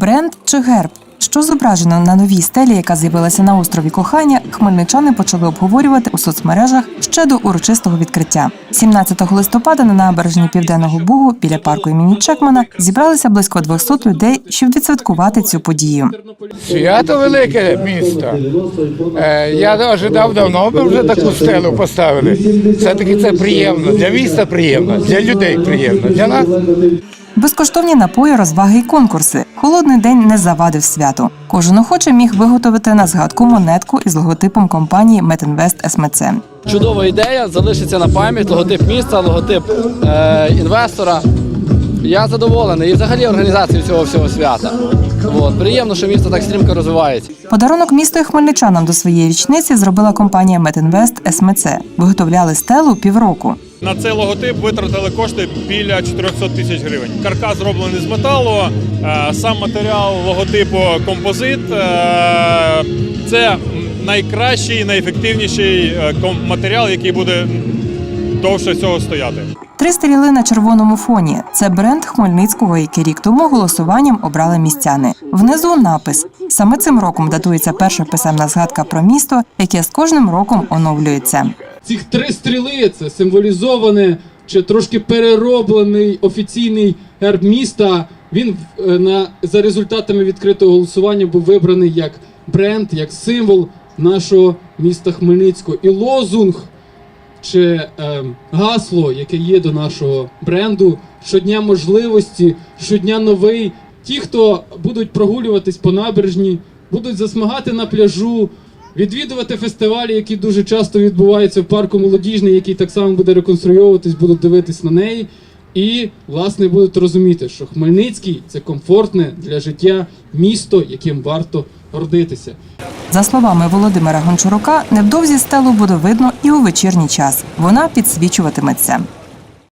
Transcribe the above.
Бренд чи герб? Що зображено на новій стелі, яка з'явилася на острові кохання, хмельничани почали обговорювати у соцмережах ще до урочистого відкриття. 17 листопада на набережні Південного Бугу біля парку імені Чекмана зібралися близько 200 людей, щоб відсвяткувати цю подію. Свято велике місто. Е, Я ожидав давно, би вже таку стелу поставили. Все-таки це приємно. Для міста приємно, для людей приємно. Для нас Безкоштовні напої, розваги і конкурси. Холодний день не завадив святу. Кожен охоче міг виготовити на згадку монетку із логотипом компанії Метінвест СМЦ. Чудова ідея, залишиться на пам'ять, логотип міста, логотип е, інвестора. Я задоволений і взагалі організацією цього всього свята. От. Приємно, що місто так стрімко розвивається. Подарунок місту і хмельничанам до своєї річниці зробила компанія Метінвест СМЦ. Виготовляли стелу півроку. На цей логотип витратили кошти біля 400 тисяч гривень. Каркас зроблений з металу, е, сам матеріал логотипу композит. е, Це найкращий, найефективніший е, матеріал, який буде довше всього стояти. Три стріли на червоному фоні. Це бренд Хмельницького, який рік тому голосуванням обрали містяни. Внизу напис. Саме цим роком датується перша писемна згадка про місто, яке з кожним роком оновлюється. Цих три стріли це символізований чи трошки перероблений офіційний герб міста. Він е, на за результатами відкритого голосування був вибраний як бренд, як символ нашого міста Хмельницького. І лозунг чи е, гасло, яке є до нашого бренду, щодня можливості, щодня новий. Ті, хто будуть прогулюватись по набережні, будуть засмагати на пляжу, відвідувати фестивалі, які дуже часто відбуваються в парку молодіжний, який так само буде реконструйовуватись, будуть дивитись на неї. І, власне, будуть розуміти, що Хмельницький це комфортне для життя місто, яким варто гордитися. За словами Володимира Гончарука, невдовзі стелу буде видно і у вечірній час. Вона підсвічуватиметься.